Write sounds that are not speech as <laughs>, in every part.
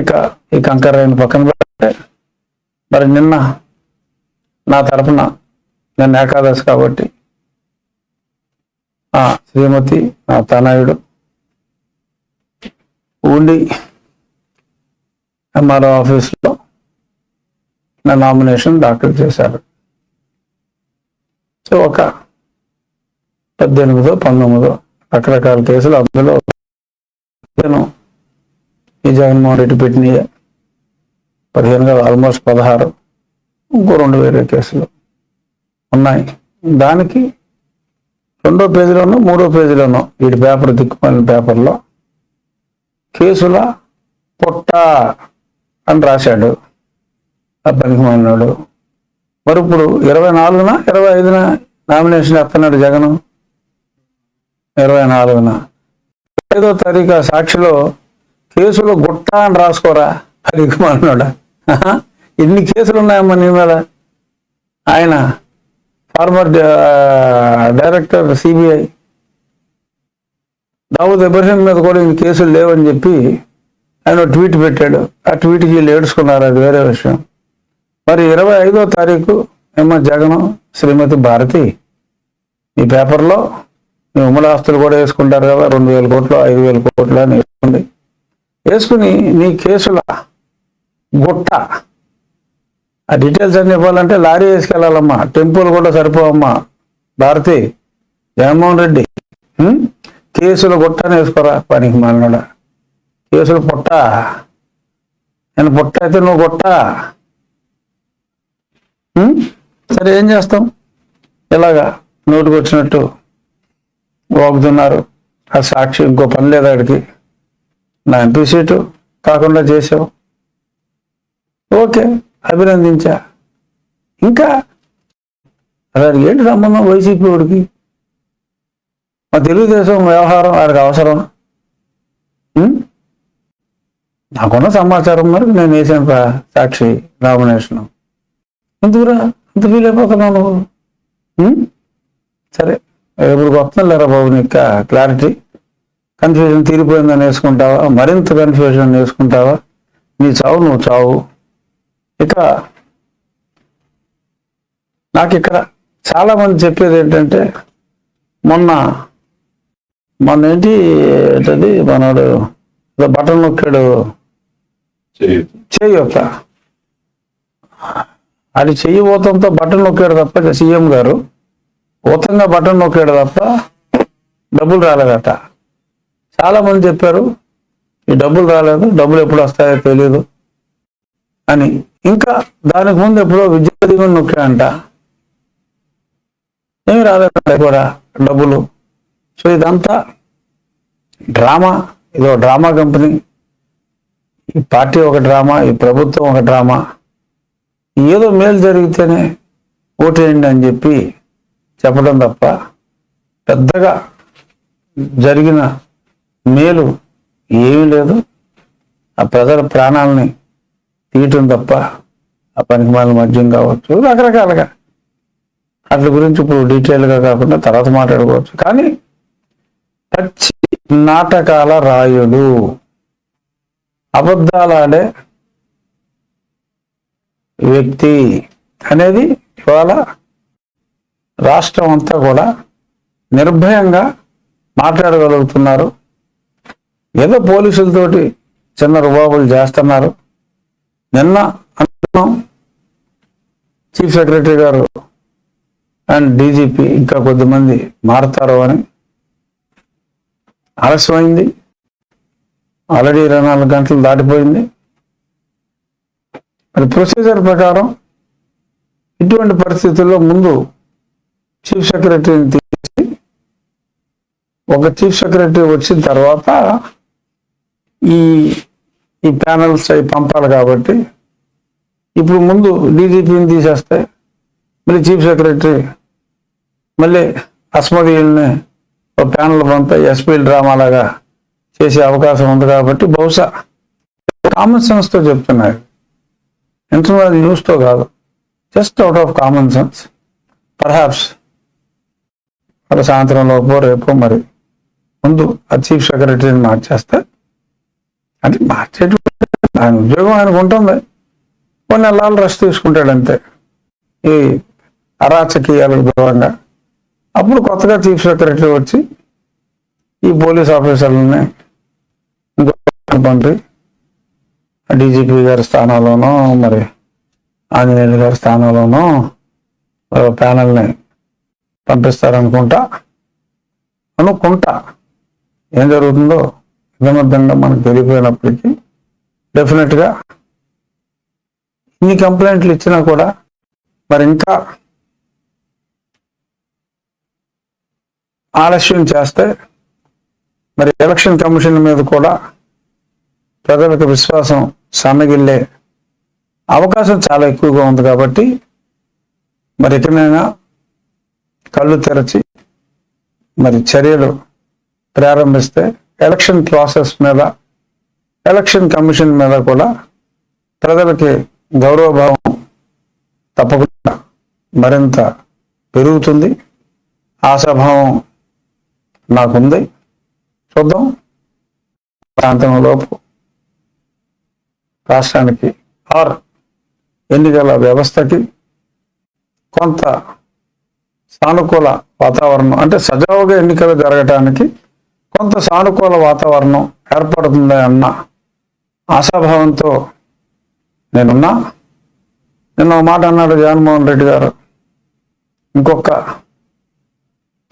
ఇక ఈ కంకర్రాయిని పక్కన పెడితే మరి నిన్న నా తరపున నిన్న ఏకాదశి కాబట్టి ఆ శ్రీమతి నా తనయుడు ఉండి ఎంఆర్ఓ ఆఫీస్లో నా నామినేషన్ దాఖలు చేశారు. సో ఒక పద్దెనిమిదో పంతొమ్మిదో రకరకాల కేసులు అందులో నేను ఈ జగన్మోహన్ రెడ్డి పెట్టిన పదిహేను కాదు ఆల్మోస్ట్ పదహారు ఇంకో రెండు వేరే కేసులు ఉన్నాయి. దానికి రెండో పేజీలోనూ మూడో పేజీలోనూ వీడి పేపర్ దిక్కుమాలిన పేపర్లో కేసుల పొట్ట అని రాశాడు. ఆ మరి ఇప్పుడు ఇరవై నాలుగున ఇరవై ఐదున నామినేషన్ ఎత్తన్నాడు జగన్. ఇరవై నాలుగున. ఐదో తారీఖు సాక్షిలో కేసులు గుట్ట అని రాసుకోరా? పనికి ఎన్ని కేసులు ఉన్నాయమ్మా నీ మీద? ఆయన former director CBI. Dawood Ibrahim మీద కూడా ఇన్ని కేసులు లేవని చెప్పి ఆయన ట్వీట్ పెట్టాడు. ఆ ట్వీట్కి వీళ్ళు ఏడుచుకున్నారు. అది వేరే విషయం. మరి ఇరవై ఐదో తారీఖు ఏమో జగన్? శ్రీమతి భారతి. ఈ పేపర్లో మీ ఉమ్మడి ఆస్తులు కూడా వేసుకుంటారు కదా. రెండు వేల కోట్లు ఐదు వేల కోట్లు అని వేసుకోండి వేసుకుని నీ కేసుల గుట్ట. ఆ డీటెయిల్స్ అన్ని ఇవ్వాలంటే లారీ వేసుకెళ్ళాలమ్మా. టెంపుల్ కూడా సరిపోవమ్మా. భారతి జగన్మోహన్ రెడ్డి కేసుల గుట్టని వేసుకోరా పనికి మాలినోడా? కేసులు పుట్ట. నేను పుట్ట అయితే నువ్వు గుట్ట. సరే ఏం చేస్తాం? ఇలాగా నోటుకు వచ్చినట్టు వాగుతున్నారు. ఆ సాక్షి ఇంకో పని లేదు అక్కడికి నా ఎంపీ సీటు కాకుండా చేసావు ఓకే అభినందించా. ఇంకా అసలు ఏంటి సంబంధం వైసీపీ వాడికి? మా తెలుగుదేశం వ్యవహారం ఆయనకు అవసరం. నాకున్న సమాచారం మేరకు నేను వేసాను రా సాక్షి నామినేషన్. ఎందుకురా? అంత ఫీల్ అయిపోతున్నావు నువ్వు సరే ఇప్పుడు వస్తున్నాను లేరా బాబు నీకు క్లారిటీ? కన్ఫ్యూజన్ తీరిపోయిందని వేసుకుంటావా మరింత కన్ఫ్యూజన్ వేసుకుంటావా నీ చావు నువ్వు చావు. ఇక నాకు ఇక్కడ చాలా మంది చెప్పేది ఏంటంటే మొన్న మొన్న ఏంటి ఏంటది? మనోడు బటన్ నొక్కాడు. చేయొత్త అది చెయ్యి ఊతంతో బటన్ నొక్కాడు తప్ప సీఎం గారు. ఊతంగా బటన్ నొక్కాడు తప్ప డబ్బులు రాలేదట. చాలా మంది చెప్పారు ఈ డబ్బులు రాలేదు డబ్బులు ఎప్పుడు వస్తాయో తెలియదు అని. ఇంకా దానికి ముందు ఎప్పుడో విద్యార్థిగా నొక్కాడంట. ఏమి రాలేదు కూడా డబ్బులు. సో ఇదంతా డ్రామా. ఇదో డ్రామా కంపెనీ. ఈ పార్టీ ఒక డ్రామా ఈ ప్రభుత్వం ఒక డ్రామా. ఏదో మేలు జరిగితేనే ఓటేయండి అని చెప్పి చెప్పడం తప్ప పెద్దగా జరిగిన మేలు ఏమీ లేదు. ఆ ప్రజల ప్రాణాలని తీయటం తప్ప ఆ పనికి మాల మద్యం కావచ్చు రకరకాలుగా. వాటి గురించి ఇప్పుడు డీటెయిల్గా కాకుండా తర్వాత మాట్లాడుకోవచ్చు. కానీ పచ్చి నాటకాల రాయుడు. అబద్ధాలాడే వ్యక్తి అనేది ఇవాళ రాష్ట్రం అంతా కూడా నిర్భయంగా మాట్లాడగలుగుతున్నారు. ఏదో పోలీసులతోటి చిన్న రుబాబులు చేస్తున్నారు. నిన్న అనుకున్నాం. చీఫ్ సెక్రటరీ గారు అండ్ డీజీపీ ఇంకా కొద్దిమంది మారుతారు అని. ఆలస్యమైంది. ఆల్రెడీ ఇరవై నాలుగు గంటలు దాటిపోయింది. మరి ప్రొసీజర్ ప్రకారం ఇటువంటి పరిస్థితుల్లో ముందు చీఫ్ సెక్రటరీని తీసి ఒక చీఫ్ సెక్రటరీ వచ్చిన తర్వాత ఈ ఈ ప్యానల్స్ అవి పంపాలి కాబట్టి ఇప్పుడు ముందు డీజీపీని తీసేస్తే మళ్ళీ చీఫ్ సెక్రటరీ మళ్ళీ అస్మదీయుల్ని ఒక ప్యానల్ పంపే ఎస్పీల డ్రామా లాగా చేసే అవకాశం ఉంది కాబట్టి బహుశా కామన్ సెన్స్తో చెప్తున్నారు ఇంటర్నల్ న్యూస్తో కాదు. Just out of common sense. Perhaps మరి సాయంత్రం రేపు మరి ముందు ఆ చీఫ్ సెక్రటరీని మార్చేస్తే అంటే మార్చేటువంటి ఆయన ఉద్యోగం ఆయనకు ఉంటుంది. కొన్ని నెలలు రెస్ట్ తీసుకుంటాడు అంతే. ఈ అరాచకీయాలకు దూరంగా. అప్పుడు కొత్తగా చీఫ్ సెక్రటరీ వచ్చి ఈ పోలీస్ ఆఫీసర్లని పంపి డీజీపీ గారి స్థానంలోనో మరి ఆంజనేయులు గారి స్థానంలోనో ప్యానల్ని పంపిస్తారనుకుంటా అనుకుంటా. ఏం జరుగుతుందో ఇదమర్థంగా మనకు తెలియపోయినప్పటికీ డెఫినెట్గా ఇన్ని కంప్లైంట్లు ఇచ్చినా కూడా మరి ఇంకా ఆలస్యం చేస్తే మరి ఎలక్షన్ కమిషన్ మీద కూడా ప్రజలకు విశ్వాసం సన్నగిల్లే అవకాశం చాలా ఎక్కువగా ఉంది కాబట్టి మరి ఎక్కడైనా కళ్ళు తెరచి మరి చర్యలు ప్రారంభిస్తే ఎలక్షన్ ప్రాసెస్ మీద ఎలక్షన్ కమిషన్ మీద కూడా ప్రజలకి గౌరవభావం తప్పకుండా మరింత పెరుగుతుంది. ఆశాభావం నాకుంది. చూద్దాం. ప్రాంతంలోపు రాష్ట్రానికి ఆర్ ఎన్నికల వ్యవస్థకి కొంత సానుకూల వాతావరణం అంటే సజావుగా ఎన్నికలు జరగటానికి కొంత సానుకూల వాతావరణం ఏర్పడుతుంది అన్న ఆశాభావంతో నేనున్నా. నిన్న ఒక మాట అన్నాడు జగన్మోహన్ రెడ్డి గారు. ఇంకొక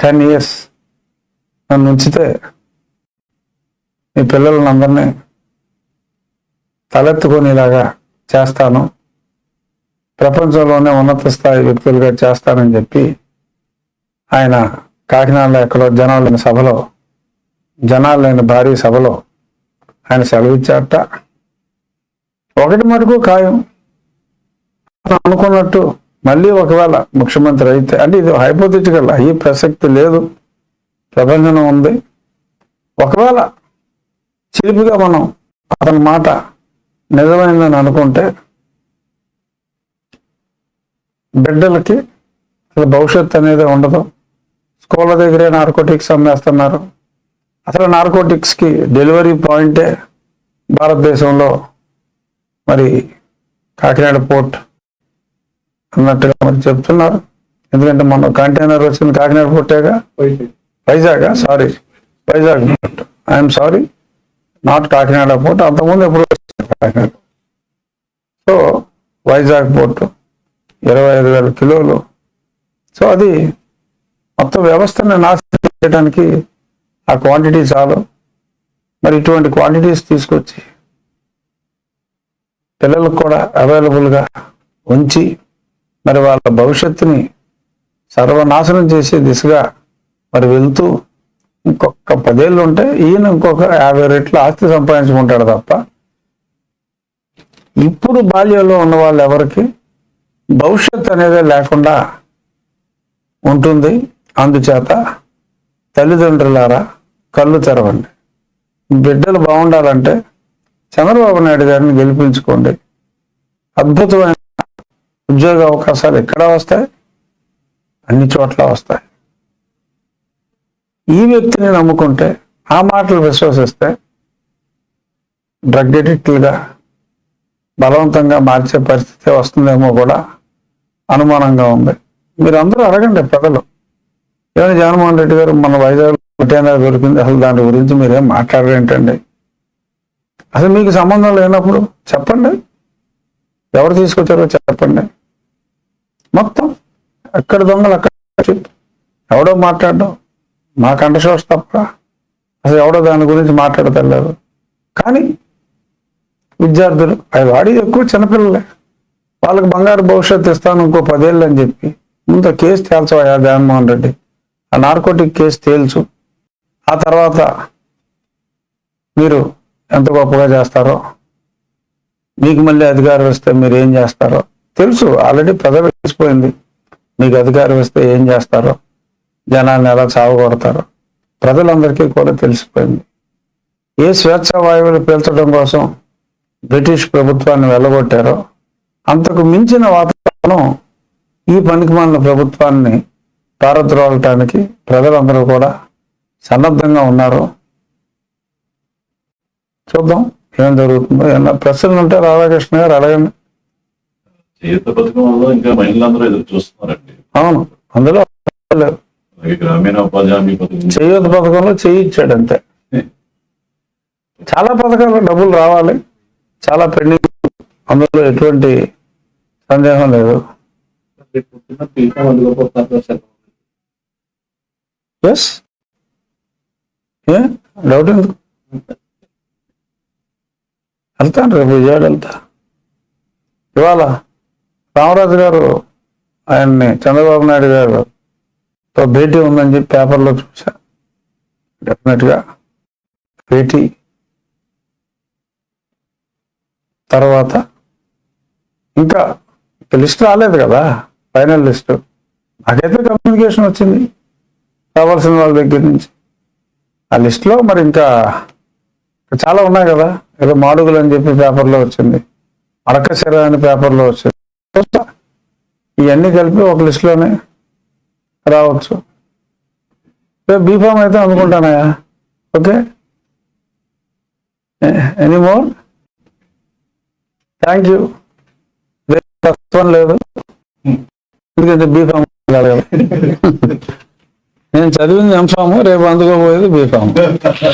టెన్ ఇయర్స్ నన్ను ఉంచితే మీ పిల్లలను అందరినీ తలెత్తుకునేలాగా చేస్తాను. ప్రపంచంలోనే ఉన్నత స్థాయి వ్యక్తులుగా చేస్తానని చెప్పి ఆయన కాకినాడలో ఎక్కడో జనాలు సభలో జనాలు లేని భారీ సభలో ఆయన సెలవిచ్చారట. ఒకటి మటుకు ఖాయం. అనుకున్నట్టు మళ్ళీ ఒకవేళ ముఖ్యమంత్రి అయితే అంటే ఇది హైపోతిటికల్ అయ్యే ప్రసక్తి లేదు. ప్రపంచం ఉంది. ఒకవేళ చిలిపిగా మనం అతని మాట నిజమైందని అనుకుంటే బిడ్డలకి అసలు భవిష్యత్తు అనేది ఉండదు. స్కూళ్ళ దగ్గరే నార్కోటిక్స్ అమ్మేస్తున్నారు. అసలు నార్కోటిక్స్కి డెలివరీ పాయింటే భారతదేశంలో మరి కాకినాడ పోర్ట్ అన్నట్టుగా మరి చెప్తున్నారు. ఎందుకంటే మొన్న కంటైనర్ వచ్చింది Kakinada పోర్టేగా? Vizag. Sorry. Vizag port. I'm sorry. Not Kakinada port. అంతకుముందు ఎప్పుడు వచ్చింది కాకినాడ? సో వైజాగ్ పోర్టు ఇరవై ఐదు వేల కిలోలు. సో అది మొత్తం వ్యవస్థను నాశనం చేయడానికి ఆ క్వాంటిటీ చాలు. మరి ఇటువంటి క్వాంటిటీస్ తీసుకొచ్చి పిల్లలకు కూడా అవైలబుల్గా ఉంచి మరి వాళ్ళ భవిష్యత్తుని సర్వనాశనం చేసే దిశగా మరి వెళ్తూ ఇంకొక పదేళ్ళు ఉంటే ఈయన ఇంకొక యాభై రెట్లు ఆస్తి సంపాదించుకుంటాడు తప్ప ఇప్పుడు బాల్యంలో ఉన్న వాళ్ళు ఎవరికి భవిష్యత్ అనేది లేకుండా ఉంటుంది. అందుచేత తల్లిదండ్రులారా కళ్ళు తెరవండి. బిడ్డలు బాగుండాలంటే చంద్రబాబు నాయుడు గారిని గెలిపించుకోండి. అద్భుతమైన ఉద్యోగ అవకాశాలు ఎక్కడ వస్తాయి? అన్ని చోట్ల వస్తాయి. ఈ వ్యక్తిని నమ్ముకుంటే ఆ మాటలు విశ్వసిస్తే డ్రగ్ ఎడిక్ట్లుగా బలవంతంగా మార్చే పరిస్థితి వస్తుందేమో కూడా అనుమానంగా ఉంది. మీరు అందరూ అడగండి ప్రజలు. ఏమైనా జగన్మోహన్ రెడ్డి గారు మన వైజాగ్ కంటైనర్ దొరికింది. అసలు దాని గురించి మీరేం మాట్లాడరేంటండి? అసలు మీకు సంబంధం లేనప్పుడు చెప్పండి. ఎవరు తీసుకొచ్చారో చెప్పండి. మొత్తం ఎక్కడ దొంగలు అక్కడ ఎవడో మాట్లాడడం మా కంఠశోష తప్ప అసలు ఎవడో దాని గురించి మాట్లాడతలేదు కానీ విద్యార్థులు అవి వాడి ఎక్కువ చిన్నపిల్లలే. వాళ్ళకి బంగారు భవిష్యత్తు ఇస్తాను ఇంకో పదేళ్ళు అని చెప్పి ముందు కేసు తేల్చవయ్యా జగన్మోహన్ రెడ్డి. ఆ నార్కోటిక్ కేసు తేల్చు. ఆ తర్వాత మీరు ఎంత గొప్పగా చేస్తారో మీకు మళ్ళీ అధికారం వస్తే మీరు ఏం చేస్తారో తెలుసు. ఆల్రెడీ ప్రజలు తెలిసిపోయింది మీకు అధికారం ఇస్తే ఏం చేస్తారో జనాన్ని ఎలా చావగొడతారో ప్రజలందరికీ కూడా తెలిసిపోయింది. ఏ స్వేచ్ఛ వాయువులు పీల్చడం కోసం బ్రిటిష్ ప్రభుత్వాన్ని వెళ్ళగొట్టారో అంతకు మించిన వాతావరణం ఈ పనికిమాలిన ప్రభుత్వాన్ని పారద్రోలటానికి ప్రజలందరూ కూడా సన్నద్ధంగా ఉన్నారు. చూద్దాం ఏం జరుగుతుందో. ఏమన్నా ప్రశ్నలు ఉంటే రాధాకృష్ణ గారు అడగండి. చేత పథకంలో ఇంకా మహిళలందరూ ఎదురు చూస్తున్నారండి. అవును అందులో గ్రామీణ ఉపాధి చేయూత పథకంలో చేయి ఇచ్చాడు అంతే. చాలా పథకాలు డబ్బులు రావాలి. చాలా పెండింగ్. అందులో ఎటువంటి సందేహం లేదు. ఎస్ ఏ డౌట్ ఎందుకు? వెళ్తాను రేపు విజయవాడ వెళ్తా. ఇవాళ రామరాజు గారు ఆయన్ని చంద్రబాబు నాయుడు గారుతో భేటీ ఉందని చెప్పి పేపర్లో చూసా. డెఫినెట్గా భేటీ. తర్వాత ఇంకా లిస్ట్ రాలేదు కదా ఫైనల్ లిస్ట్. నాకైతే కమ్యూనికేషన్ వచ్చింది. కావాల్సిన వాళ్ళ దగ్గర నుంచి. ఆ లిస్ట్లో మరి ఇంకా చాలా ఉన్నాయి కదా. ఏదో మాడుగులు అని చెప్పి పేపర్లో వచ్చింది. అడకశిర అని పేపర్లో వచ్చింది. ఇవన్నీ కలిపి ఒక లిస్ట్లోనే రావచ్చు. బీఫామ్ అయితే అనుకుంటానయా okay. Any more thank you లేదు. ఎందుకంటే బీఫామ్ నేను చదివింది ఎంఫాము రేపు అందుకోబోయేది బీఫామ్. <laughs>